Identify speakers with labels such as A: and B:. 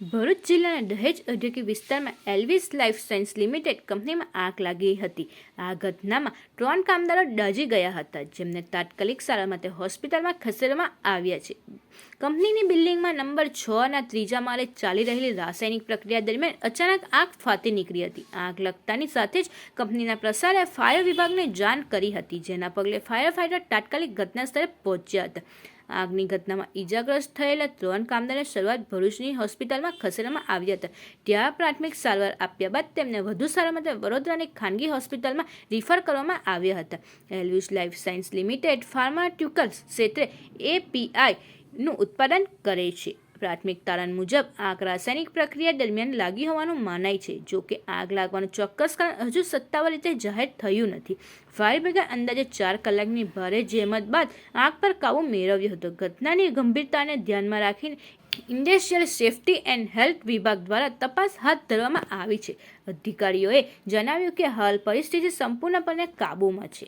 A: ભરૂચ જિલ્લાના દહેજ ઔદ્યોગિક વિસ્તારમાં એલ્વિસ લાઇફ સાયન્સ લિમિટેડ કંપનીમાં આગ લાગી હતી. આ ઘટનામાં ત્રણ કામદારો દાજી ગયા હતા, જેમને તાત્કાલિક સારવાર માટે હોસ્પિટલમાં ખસેડવામાં આવ્યા છે. કંપનીની બિલ્ડિંગમાં નંબર છ ના ત્રીજા માળે ચાલી રહેલી રાસાયણિક પ્રક્રિયા દરમિયાન અચાનક આગ ફાટી નીકળી હતી. આગ લગતાની સાથે જ કંપનીના પ્રસારે ફાયર વિભાગને જાણ કરી હતી, જેના પગલે ફાયર ફાઈટર તાત્કાલિક ઘટના સ્થળે પહોંચ્યા હતા. આગની ઘટનામાં ઈજાગ્રસ્ત થયેલા ત્રણ કામદારને શરૂઆત ભરૂચની હોસ્પિટલમાં ખસેડવામાં આવ્યા હતા. ત્યાં પ્રાથમિક સારવાર આપ્યા બાદ તેમને વધુ સારા માટે વડોદરાની ખાનગી હોસ્પિટલમાં રિફર કરવામાં આવ્યા હતા. Elvis life science limited pharmaceuticals ક્ષેત્રે એપીઆઈનું ઉત્પાદન કરે છે. પ્રાથમિક તારણ મુજબ આગ રાસાયણિક પ્રક્રિયા દરમિયાન લાગી હોવાનું મનાય છે. જો કે આગ લાગવાનું ચોક્કસ કારણ હજુ સત્તાવાર રીતે જાહેર થયું નથી. ફાયર બ્રિગેડ અંદાજે ચાર કલાકની ભારે જહેમત બાદ આગ પર કાબુ મેળવ્યો હતો. ઘટનાની ગંભીરતાને ધ્યાનમાં રાખીને ઇન્ડસ્ટ્રીયલ સેફ્ટી એન્ડ હેલ્થ વિભાગ દ્વારા તપાસ હાથ ધરવામાં આવી છે. અધિકારીઓએ જણાવ્યું કે હાલ પરિસ્થિતિ સંપૂર્ણપણે કાબૂમાં છે.